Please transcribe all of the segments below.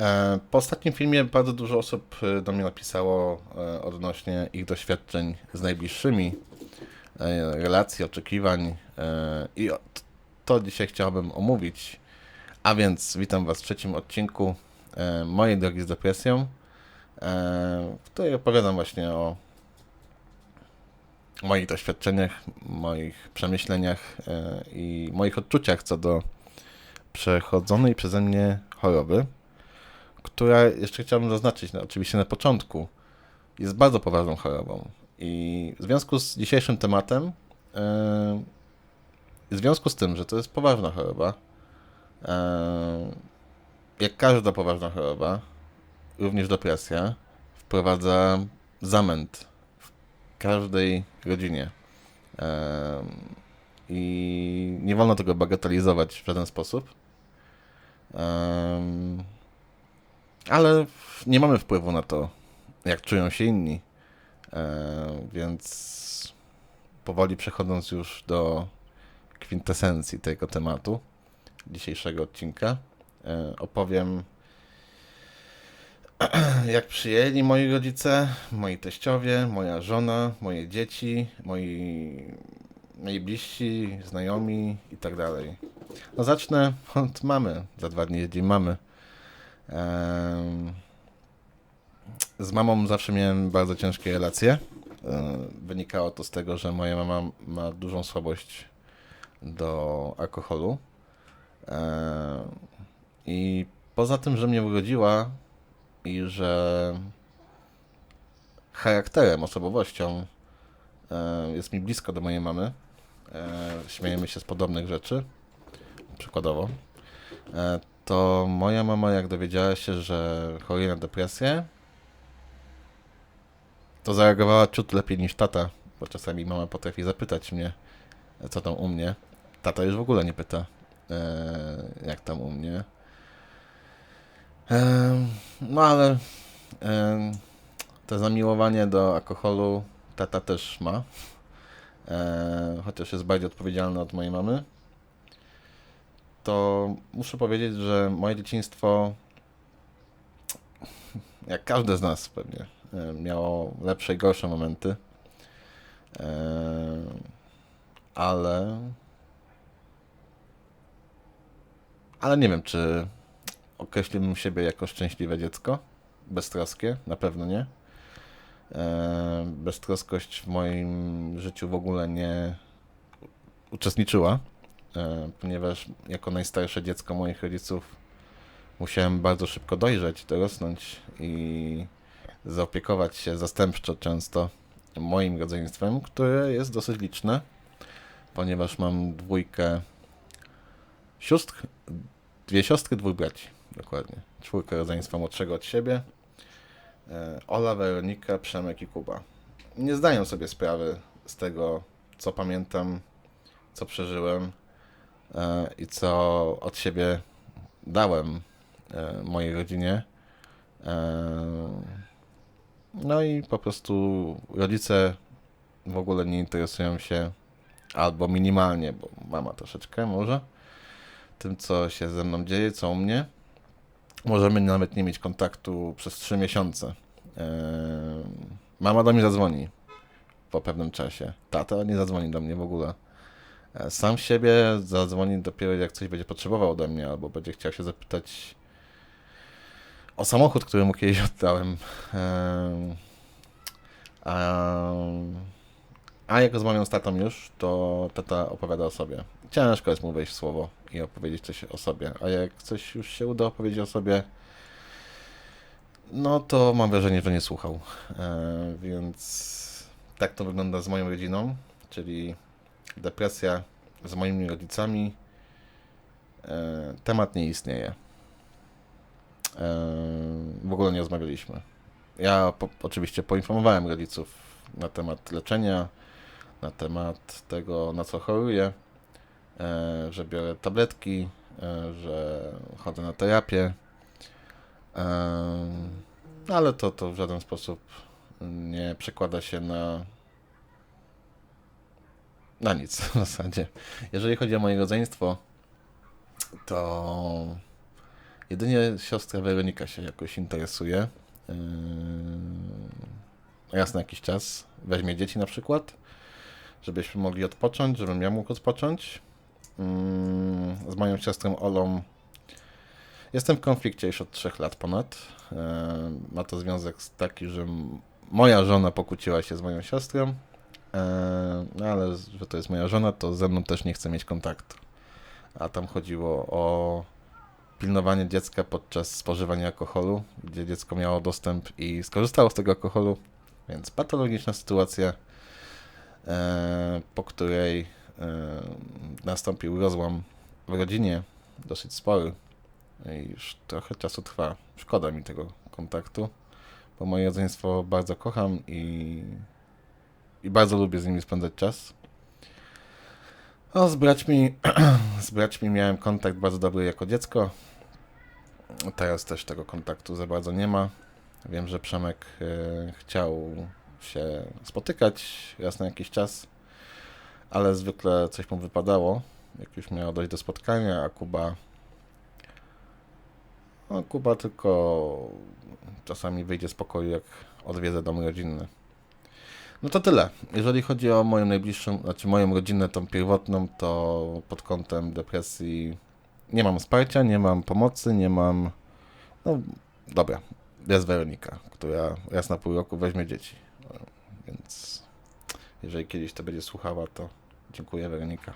E, po ostatnim filmie bardzo dużo osób e, do mnie napisało e, odnośnie ich doświadczeń z najbliższymi, relacji, oczekiwań i to dzisiaj chciałbym omówić. A więc witam Was w trzecim odcinku mojej drogi z depresją, w której opowiadam właśnie o moich doświadczeniach, moich przemyśleniach i moich odczuciach co do przechodzonej przeze mnie choroby która, jeszcze chciałbym zaznaczyć, no, oczywiście na początku, jest bardzo poważną chorobą. I w związku z dzisiejszym tematem, yy, w związku z tym, że to jest poważna choroba, yy, jak każda poważna choroba, również depresja, wprowadza zamęt w każdej rodzinie. Yy, I nie wolno tego bagatelizować w żaden sposób. Ale nie mamy wpływu na to, jak czują się inni. E, więc powoli przechodząc już do kwintesencji tego tematu dzisiejszego odcinka, e, opowiem, jak przyjęli moi rodzice, moi teściowie, moja żona, moje dzieci, moi najbliżsi, znajomi i tak dalej. No zacznę od mamy. Za dwa dni dzień mamy. Z mamą zawsze miałem bardzo ciężkie relacje. Wynikało to z tego, że moja mama ma dużą słabość do alkoholu. I poza tym, że mnie urodziła i że charakterem, osobowością jest mi blisko do mojej mamy, śmiejemy się z podobnych rzeczy, przykładowo, to moja mama, jak dowiedziała się, że choruje na depresję, to zareagowała ciut lepiej niż tata, bo czasami mama potrafi zapytać mnie, co tam u mnie. Tata już w ogóle nie pyta, e, jak tam u mnie. E, no ale e, to zamiłowanie do alkoholu tata też ma, chociaż jest bardziej odpowiedzialny od mojej mamy to muszę powiedzieć, że moje dzieciństwo, jak każde z nas pewnie, e, miało lepsze i gorsze momenty. E, ale. Ale nie wiem, czy określiłbym siebie jako szczęśliwe dziecko. Beztroskie, na pewno nie. E, beztroskość w moim życiu w ogóle nie uczestniczyła. E, ponieważ jako najstarsze dziecko moich rodziców musiałem bardzo szybko dojrzeć, dorosnąć i zaopiekować się zastępczo często moim rodzeństwem, które jest dosyć liczne, ponieważ mam dwójkę sióstr, dwie siostry, dwóch braci, dokładnie. Czwórkę rodzeństwa młodszego od siebie. E, Ola, Weronika, Przemek i Kuba. Nie zdają sobie sprawy z tego, co pamiętam, co przeżyłem i co od siebie dałem e, mojej rodzinie. E, no i po prostu rodzice w ogóle nie interesują się albo minimalnie, bo mama troszeczkę może, tym co się ze mną dzieje, co u mnie. Możemy nawet nie mieć kontaktu przez 3 miesiące. Mama do mnie zadzwoni po pewnym czasie. Tata nie zadzwoni do mnie w ogóle. E, sam siebie zadzwoni dopiero jak coś będzie potrzebował ode mnie, albo będzie chciał się zapytać o samochód, który mu kiedyś oddałem. A, a jak rozmawiam z tatą już, to tata opowiada o sobie. Ciężko jest mu wejść w słowo i opowiedzieć coś o sobie, a jak coś już się uda opowiedzieć o sobie, no to mam wrażenie, że nie słuchał. E, więc tak to wygląda z moją rodziną, czyli depresja z moimi rodzicami, e, temat nie istnieje. E, w ogóle nie rozmawialiśmy. Ja po, oczywiście poinformowałem rodziców na temat leczenia, na temat tego, na co choruję, e, że biorę tabletki, że chodzę na terapię, ale to, to w żaden sposób nie przekłada się na na nic w zasadzie. Jeżeli chodzi o moje rodzeństwo, to Jedynie siostra Weronika się jakoś interesuje. Yy, raz na jakiś czas weźmie dzieci na przykład, żebyśmy mogli odpocząć, żebym ja mógł odpocząć. Yy, z moją siostrą Olą jestem w konflikcie już od trzech lat ponad. Yy, ma to związek z taki, że moja żona pokłóciła się z moją siostrą, no ale że to jest moja żona, to ze mną też nie chce mieć kontaktu. A tam chodziło o pilnowanie dziecka podczas spożywania alkoholu, gdzie dziecko miało dostęp i skorzystało z tego alkoholu, więc patologiczna sytuacja, e, po której e, nastąpił rozłam w rodzinie, dosyć spory i już trochę czasu trwa. Szkoda mi tego kontaktu, bo moje rodzeństwo bardzo kocham i, i bardzo lubię z nimi spędzać czas. No, z braćmi, z braćmi miałem kontakt bardzo dobry jako dziecko. Teraz też tego kontaktu za bardzo nie ma. Wiem, że Przemek e, chciał się spotykać raz na jakiś czas, ale zwykle coś mu wypadało, jak już miało dojść do spotkania, a Kuba. No, Kuba tylko czasami wyjdzie z pokoju, jak odwiedzę dom rodzinny. No to tyle. Jeżeli chodzi o moją najbliższą, znaczy moją rodzinę, tą pierwotną, to pod kątem depresji nie mam wsparcia, nie mam pomocy, nie mam. No dobra, jest Weronika, która raz na pół roku weźmie dzieci. Więc jeżeli kiedyś to będzie słuchała, to dziękuję Weronika.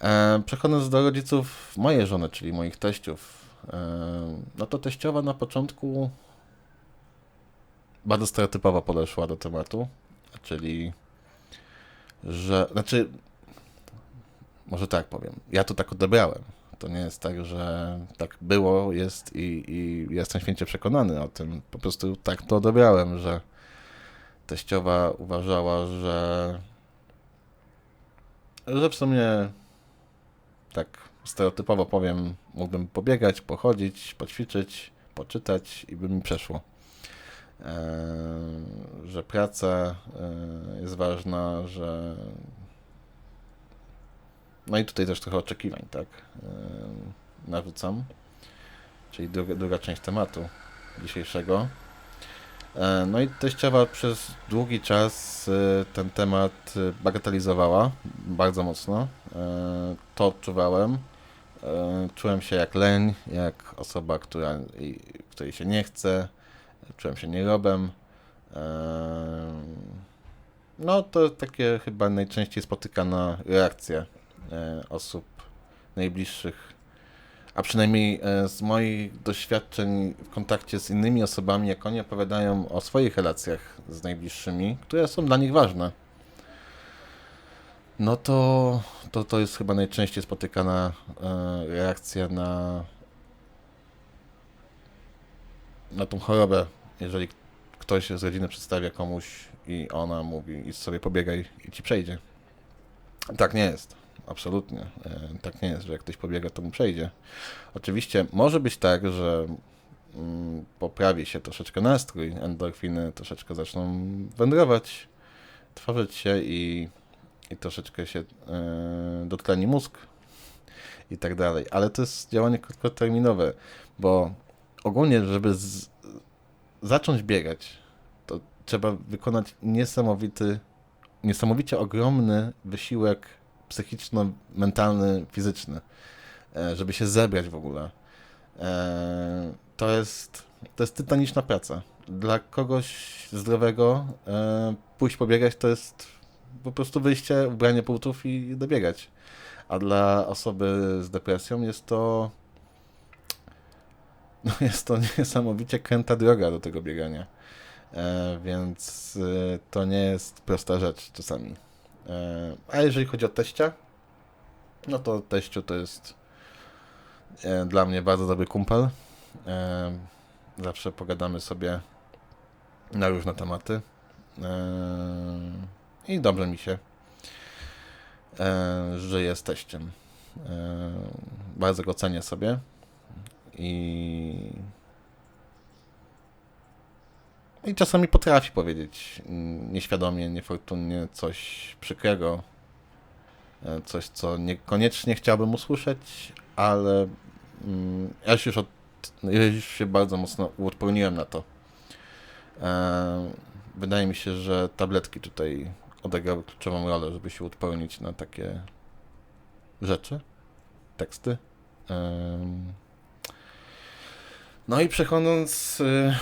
E, przechodząc do rodziców mojej żony, czyli moich teściów, e, no to teściowa na początku bardzo stereotypowo podeszła do tematu, czyli że, znaczy, może tak powiem, ja to tak odebrałem. To nie jest tak, że tak było, jest i, i jestem święcie przekonany o tym. Po prostu tak to odebrałem, że teściowa uważała, że, że w sumie tak stereotypowo powiem, mógłbym pobiegać, pochodzić, poćwiczyć, poczytać i by mi przeszło. Eee, że praca e, jest ważna, że. No i tutaj też trochę oczekiwań, tak? Eee, narzucam. Czyli druga, druga część tematu dzisiejszego. E, No i teściowa przez długi czas e, ten temat e, bagatelizowała bardzo mocno. E, To odczuwałem. E, Czułem się jak leń, jak osoba, która, której się nie chce. Czułem się nierobem. No to takie chyba najczęściej spotykana reakcja e, osób najbliższych, a przynajmniej e, z moich doświadczeń w kontakcie z innymi osobami, jak oni opowiadają o swoich relacjach z najbliższymi, które są dla nich ważne. No to, to, to jest chyba najczęściej spotykana e, reakcja na, na tą chorobę, jeżeli ktoś z rodziny przedstawia komuś i ona mówi, idź sobie pobiegaj i ci przejdzie. Tak nie jest. Absolutnie. E, Tak nie jest, że jak ktoś pobiega, to mu przejdzie. Oczywiście może być tak, że mm, poprawi się troszeczkę nastrój, endorfiny troszeczkę zaczną wędrować, tworzyć się i, i troszeczkę się e, dotleni mózg i tak dalej. Ale to jest działanie krótkoterminowe, bo ogólnie, żeby z, zacząć biegać, to trzeba wykonać niesamowity, niesamowicie ogromny wysiłek psychiczno-mentalny, fizyczny, e, żeby się zebrać w ogóle. E, To jest, to jest tytaniczna praca. Dla kogoś zdrowego e, pójść pobiegać to jest po prostu wyjście, ubranie butów i dobiegać. A dla osoby z depresją jest to no jest to niesamowicie kręta droga do tego biegania. E, więc e, to nie jest prosta rzecz czasami. E, a jeżeli chodzi o teścia, no to teściu to jest e, dla mnie bardzo dobry kumpel. E, zawsze pogadamy sobie na różne tematy. E, I dobrze mi się, że jest teściem. Bardzo go cenię sobie i i czasami potrafi powiedzieć nieświadomie, niefortunnie coś przykrego, e, coś, co niekoniecznie chciałbym usłyszeć, ale mm, ja już, od, już się bardzo mocno uodporniłem na to. E, wydaje mi się, że tabletki tutaj odegrały kluczową rolę, żeby się uodpornić na takie rzeczy, teksty. No i przechodząc y,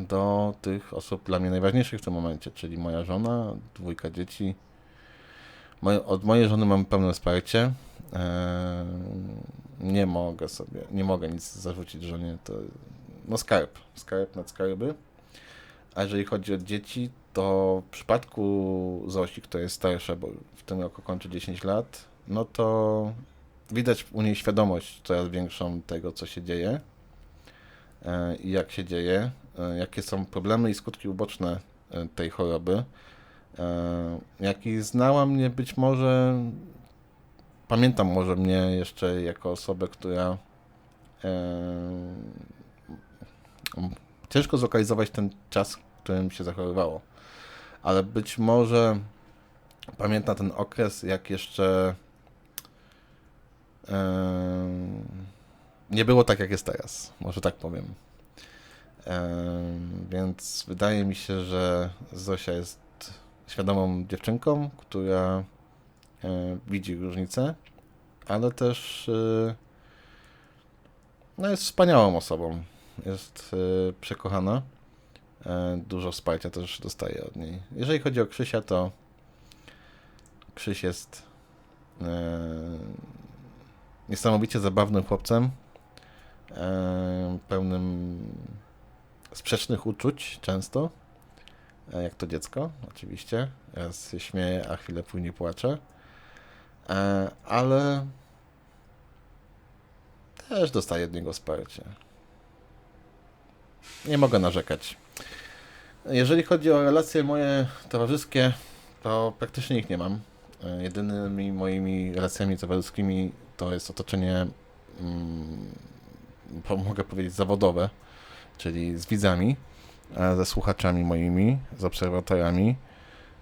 do tych osób dla mnie najważniejszych w tym momencie, czyli moja żona, dwójka dzieci. Od mojej żony mam pełne wsparcie. Em, Nie mogę sobie, nie mogę nic zarzucić żonie, to no skarb, skarb nad skarby. A jeżeli chodzi o dzieci, to w przypadku Zosi, która jest starsza, bo w tym roku kończy 10 lat, no to widać u niej świadomość coraz większą tego, co się dzieje e, i jak się dzieje, e, jakie są problemy i skutki uboczne e, tej choroby. E, Jak i znała mnie być może, pamiętam może mnie jeszcze jako osobę, która e, ciężko zlokalizować ten czas, w którym się zachorowało. Ale być może pamięta ten okres, jak jeszcze nie było tak, jak jest teraz. Może tak powiem. Em, Więc wydaje mi się, że Zosia jest świadomą dziewczynką, która e, widzi różnicę, ale też e, no jest wspaniałą osobą. Jest e, przekochana. Dużo wsparcia też dostaje od niej. Jeżeli chodzi o Krzysia, to Krzyś jest niesamowicie zabawnym chłopcem, pełnym sprzecznych uczuć często, e, jak to dziecko, oczywiście. Raz się śmieje, a chwilę później płacze. Ale też dostaje od niego wsparcie. Nie mogę narzekać. Jeżeli chodzi o relacje moje towarzyskie, to praktycznie ich nie mam. E, Jedynymi moimi relacjami towarzyskimi to jest otoczenie, mm, mogę powiedzieć, zawodowe, czyli z widzami, e, ze słuchaczami moimi, z obserwatorami.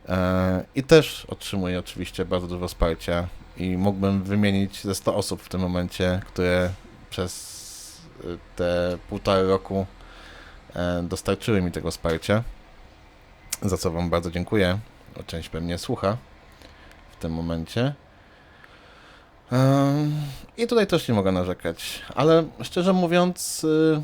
E, I też otrzymuję oczywiście bardzo dużo wsparcia i mógłbym wymienić ze 100 osób w tym momencie, które przez y, te półtora roku e, dostarczyły mi tego wsparcia, za co Wam bardzo dziękuję. Część pewnie słucha w tym momencie. I tutaj też nie mogę narzekać, ale szczerze mówiąc, y,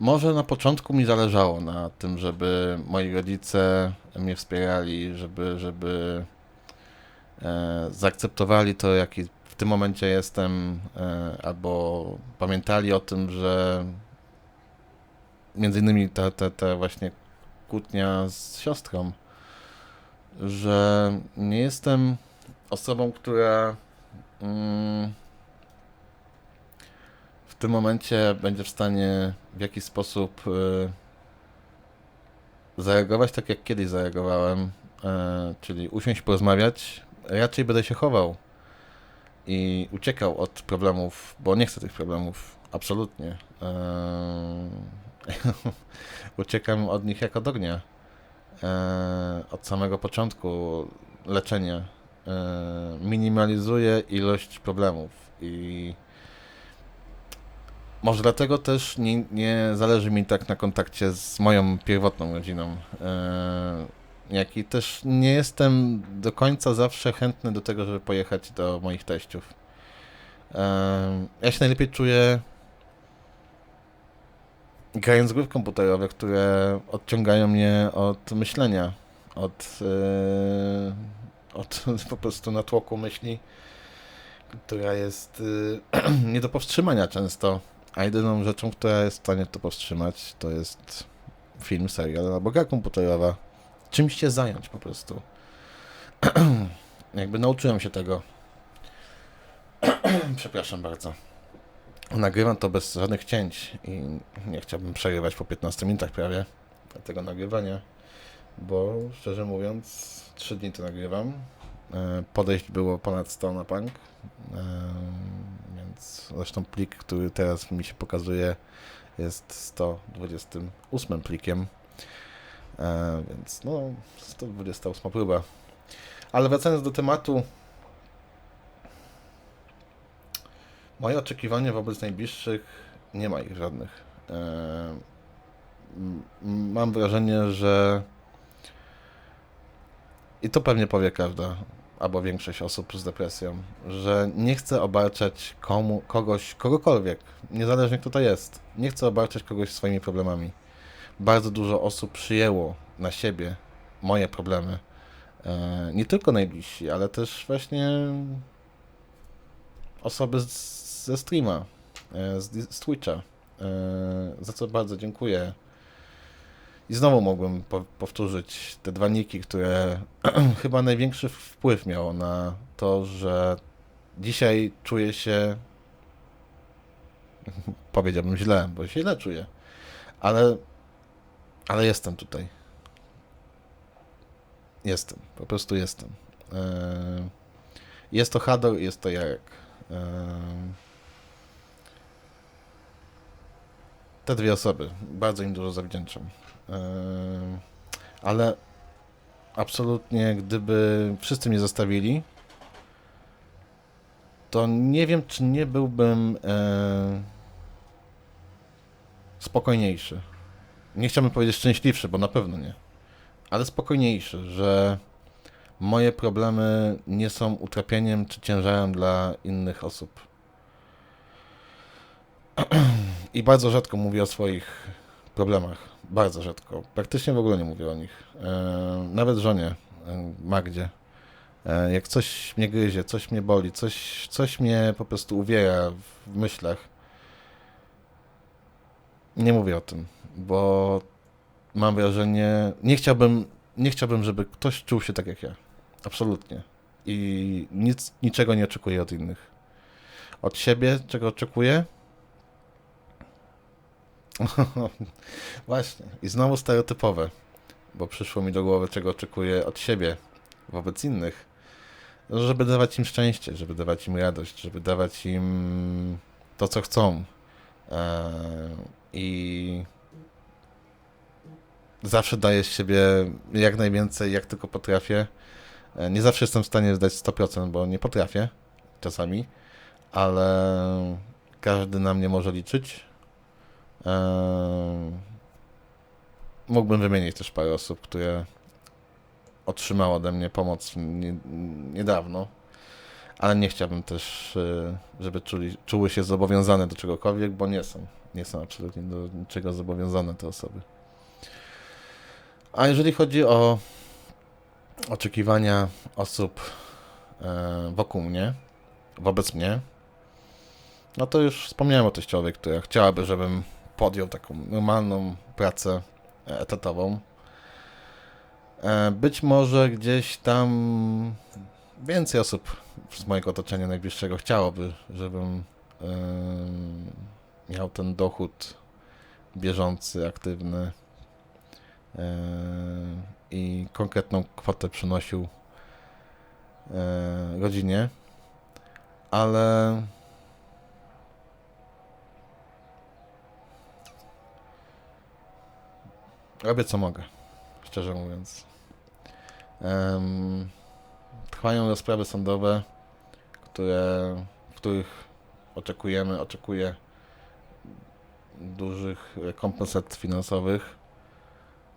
może na początku mi zależało na tym, żeby moi rodzice mnie wspierali, żeby, żeby e, zaakceptowali to, jaki w tym momencie jestem, e, albo pamiętali o tym, że między innymi ta, ta, ta właśnie kłótnia z siostrą, że nie jestem osobą, która mm, w tym momencie będzie w stanie w jakiś sposób y, zareagować tak, jak kiedyś zareagowałem, e, czyli usiąść, porozmawiać. Raczej będę się chował i uciekał od problemów, bo nie chcę tych problemów, absolutnie. E, uciekam od nich jak od ognia. E, od samego początku leczenia. E, minimalizuję ilość problemów i może dlatego też nie, nie zależy mi tak na kontakcie z moją pierwotną rodziną. E, jak i też nie jestem do końca zawsze chętny do tego, żeby pojechać do moich teściów. E, ja się najlepiej czuję grając gry komputerowe, które odciągają mnie od myślenia, od, od po prostu natłoku myśli, która jest e, nie do powstrzymania często. A jedyną rzeczą, która jest w stanie to powstrzymać, to jest film, serial albo gra komputerowa. Czymś się zająć po prostu. Jakby nauczyłem się tego. Przepraszam bardzo. Nagrywam to bez żadnych cięć i nie chciałbym przerywać po 15 minutach prawie tego nagrywania, bo szczerze mówiąc 3 dni to nagrywam. E, Podejść było ponad 100 na punk, e, więc zresztą plik, który teraz mi się pokazuje jest 128 plikiem, E, więc no 128 próba. Ale wracając do tematu, Moje oczekiwania wobec najbliższych nie ma ich żadnych. Mam wrażenie, że i to pewnie powie każda albo większość osób z depresją, że nie chce obarczać komu, kogoś, kogokolwiek, niezależnie kto to jest, nie chce obarczać kogoś swoimi problemami. Bardzo dużo osób przyjęło na siebie moje problemy. E, nie tylko najbliżsi, ale też właśnie osoby z, ze streama, e, z, z Twitcha, e, za co bardzo dziękuję. I znowu mogłem po, powtórzyć te dwa niki, które chyba największy wpływ miało na to, że dzisiaj czuję się, powiedziałbym źle, bo się źle czuję, ale, ale jestem tutaj. Jestem, po prostu jestem. E, Jest to Hador jest to Jarek. E, Te dwie osoby, bardzo im dużo zawdzięczam. E, Ale absolutnie, gdyby wszyscy mnie zostawili, to nie wiem, czy nie byłbym e, spokojniejszy. Nie chciałbym powiedzieć szczęśliwszy, bo na pewno nie. Ale spokojniejszy, że moje problemy nie są utrapieniem czy ciężarem dla innych osób. I bardzo rzadko mówię o swoich problemach. Bardzo rzadko. Praktycznie w ogóle nie mówię o nich. E, nawet żonie, e, Magdzie. E, jak coś mnie gryzie, coś mnie boli, coś, coś mnie po prostu uwiera w myślach, nie mówię o tym, bo mam wrażenie, nie chciałbym, nie chciałbym, żeby ktoś czuł się tak jak ja. Absolutnie. I nic, niczego nie oczekuję od innych. Od siebie, czego oczekuję? Właśnie. I znowu stereotypowe, bo przyszło mi do głowy, czego oczekuję od siebie wobec innych. Żeby dawać im szczęście, żeby dawać im radość, żeby dawać im to, co chcą. Eee, I zawsze daję z siebie jak najwięcej, jak tylko potrafię. E, Nie zawsze jestem w stanie zdać 100%, bo nie potrafię czasami, ale każdy na mnie może liczyć. Mógłbym wymienić też parę osób, które otrzymały ode mnie pomoc nie, niedawno, ale nie chciałbym też, e, żeby czuli, czuły się zobowiązane do czegokolwiek, bo nie są. Nie są absolutnie do niczego zobowiązane te osoby. A jeżeli chodzi o oczekiwania osób e, wokół mnie, wobec mnie, no to już wspomniałem o teściowej, która chciałaby, żebym podjął taką normalną pracę e, etatową. E, Być może gdzieś tam więcej osób z mojego otoczenia najbliższego chciałoby, żebym em, miał ten dochód bieżący, aktywny e, i konkretną kwotę przynosił e, rodzinie, ale robię co mogę, szczerze mówiąc. Em, trwają rozprawy sądowe, które, w których oczekujemy, oczekuję dużych rekompensat finansowych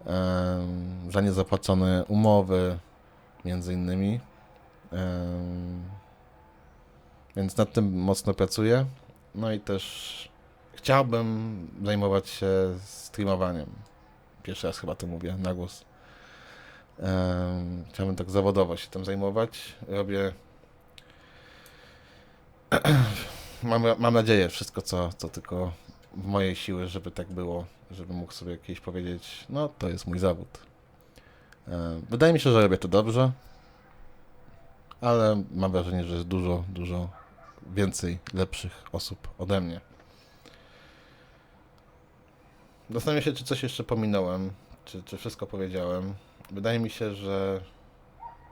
em, za niezapłacone umowy, między innymi. Em, Więc nad tym mocno pracuję. No i też chciałbym zajmować się streamowaniem. Pierwszy raz chyba to mówię na głos. Em, Chciałbym tak zawodowo się tym zajmować. Robię. mam, mam nadzieję, wszystko co, co tylko w mojej siły, żeby tak było, żeby mógł sobie kiedyś powiedzieć, no to jest mój zawód. E, Wydaje mi się, że robię to dobrze, ale mam wrażenie, że jest dużo, dużo więcej lepszych osób ode mnie. Zastanawiam się, czy coś jeszcze pominąłem, czy, czy wszystko powiedziałem. Wydaje mi się, że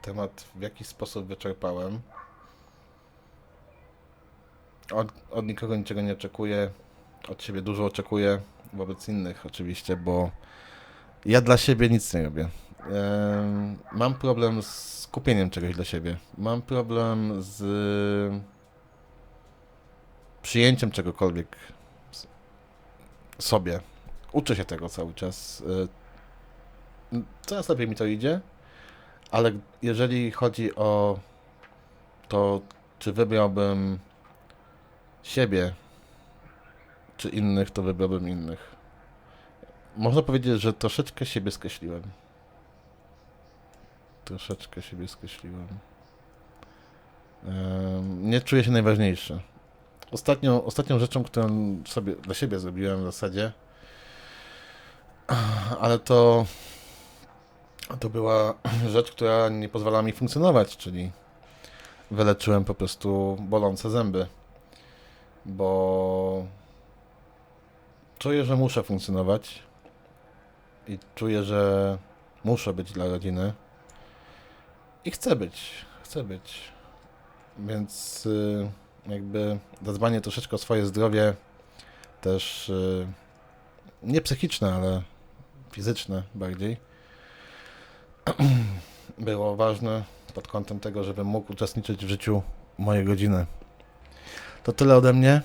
temat w jakiś sposób wyczerpałem. Od, od nikogo niczego nie oczekuję. Od siebie dużo oczekuję. Wobec innych oczywiście, bo ja dla siebie nic nie robię. Mam problem z kupieniem czegoś dla siebie. Mam problem z przyjęciem czegokolwiek sobie. Uczę się tego cały czas. Y, Coraz lepiej mi to idzie, ale jeżeli chodzi o to, czy wybrałbym siebie, czy innych, to wybrałbym innych. Można powiedzieć, że troszeczkę siebie skreśliłem. Troszeczkę siebie skreśliłem. Em, Nie czuję się najważniejszy. Ostatnią, ostatnią rzeczą, którą sobie dla siebie zrobiłem w zasadzie, ale to to była rzecz, która nie pozwalała mi funkcjonować, czyli wyleczyłem po prostu bolące zęby, bo czuję, że muszę funkcjonować i czuję, że muszę być dla rodziny i chcę być, chcę być. Więc y, jakby zadbanie troszeczkę o swoje zdrowie też y, nie psychiczne, ale fizyczne bardziej było ważne pod kątem tego, żebym mógł uczestniczyć w życiu mojej rodziny. To tyle ode mnie.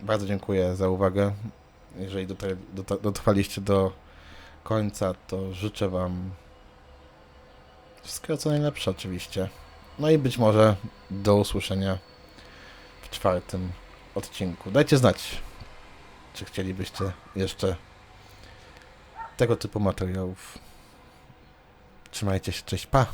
Bardzo dziękuję za uwagę. Jeżeli dotrwaliście do końca, to życzę Wam wszystkiego co najlepsze oczywiście. No i być może do usłyszenia w czwartym odcinku. Dajcie znać, czy chcielibyście jeszcze tego typu materiałów. Trzymajcie się, cześć, pa!